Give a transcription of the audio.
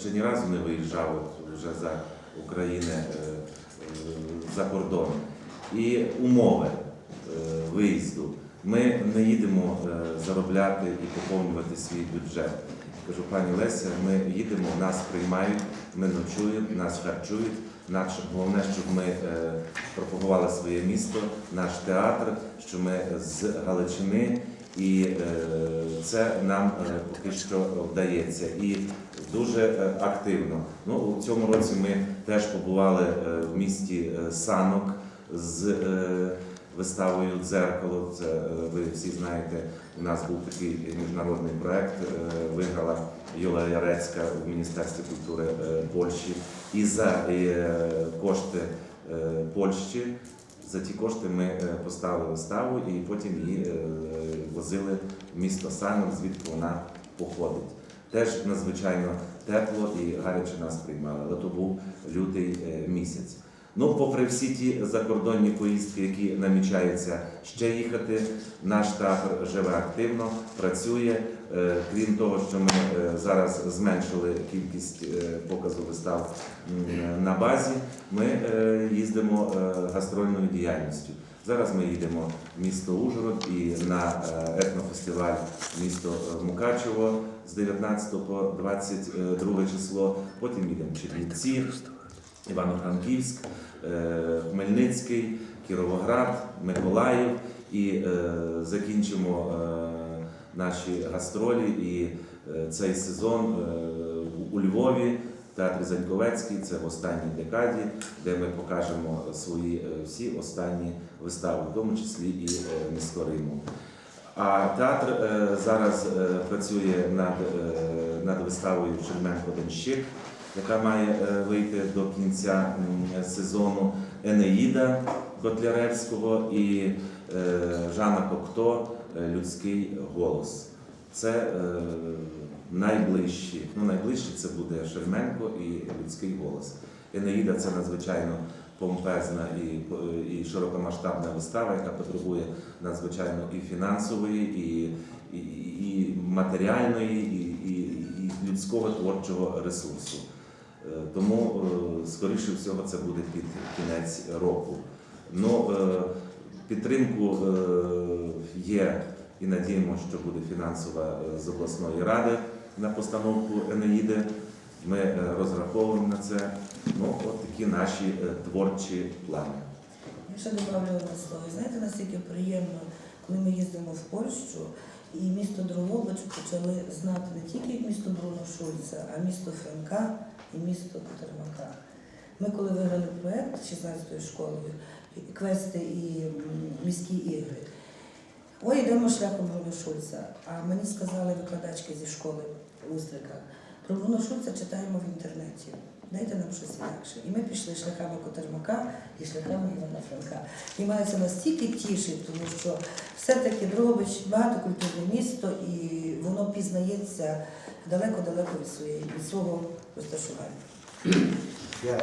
ще ні разу не виїжджав вже за України е, за кордон. І умови е, виїзду. Ми не їдемо е, заробляти і поповнювати свій бюджет. Кажу, пані Леся, ми їдемо, нас приймають, ми ночуємо, нас харчують. Наш головне, щоб ми пропагували своє місто, наш театр, що ми з Галичини, і це нам поки що вдається. І дуже е, активно. Ну, у цьому році ми теж побували е, в місті е, Санок з виставою Дзеркало. Це ви всі знаєте. У нас був такий міжнародний проект. Виграла Юла Ярецька в Міністерстві культури Польщі. І за кошти Польщі. За ті кошти ми поставили виставу і потім її возили в місто Санок, звідки вона походить. Теж надзвичайно тепло і гаряче нас приймали, але то був лютий е, місяць. Ну, попри всі ті закордонні поїздки, які намічаються ще їхати, наш театр живе активно, працює. Е, Крім того, що ми е, зараз зменшили кількість е, показу вистав на базі, ми їздимо гастрольною діяльністю. Зараз ми їдемо в місто Ужгород і на етнофестиваль місто Мукачево з 19 по 22 число. Потім їдемо в Чернівці, Івано-Франківськ, Хмельницький, Кіровоград, Миколаїв і е, закінчимо е, наші гастролі. І е, цей сезон е, у Львові. в Театрі Заньковецький це в останній декаді, де ми покажемо свої е, всі останні вистави, в тому числі і е, «Місько Риму». А театр е, зараз е, працює над, е, над виставою Черменко Денщик, яка має е, вийти до кінця сезону Енеїда Котляревського і е, Жана Кокто е, Людський голос. Це найближчі. Ну, найближчі це буде Шерменко і Людський голос. Енеїда це надзвичайно помпезна і, і широкомасштабна вистава, яка потребує надзвичайно і фінансової, і, і, і матеріальної, і, і, і людського творчого ресурсу. Е, Тому, е, скоріше всього, це буде під кінець року. Ну, е, підтримку є і надіємося, що буде фінансова з обласної ради на постановку Енеїди. Ми розраховуємо на це. Ну, от такі наші творчі плани. Я ще добавлю одне слово. Знаєте, наскільки приємно, коли ми їздимо в Польщу, і місто Дрогобич почали знати не тільки місто Бруно Шульца, а місто Франка і місто Котермака. Ми коли виграли проєкт 16-ю школою, квести і міські ігри. Ой, йдемо шляхом Бруно Шульца. А мені сказали викладачки зі школи Устрика, про Бруно Шульца читаємо в інтернеті. Дайте нам щось інакше. І ми пішли шляхами Котермака і шляхами Івана Франка. І маю це настільки тішить, тому що все-таки Дрогобич багатокультурне місто, і пізнається далеко-далеко від своєї від свого розташування. Я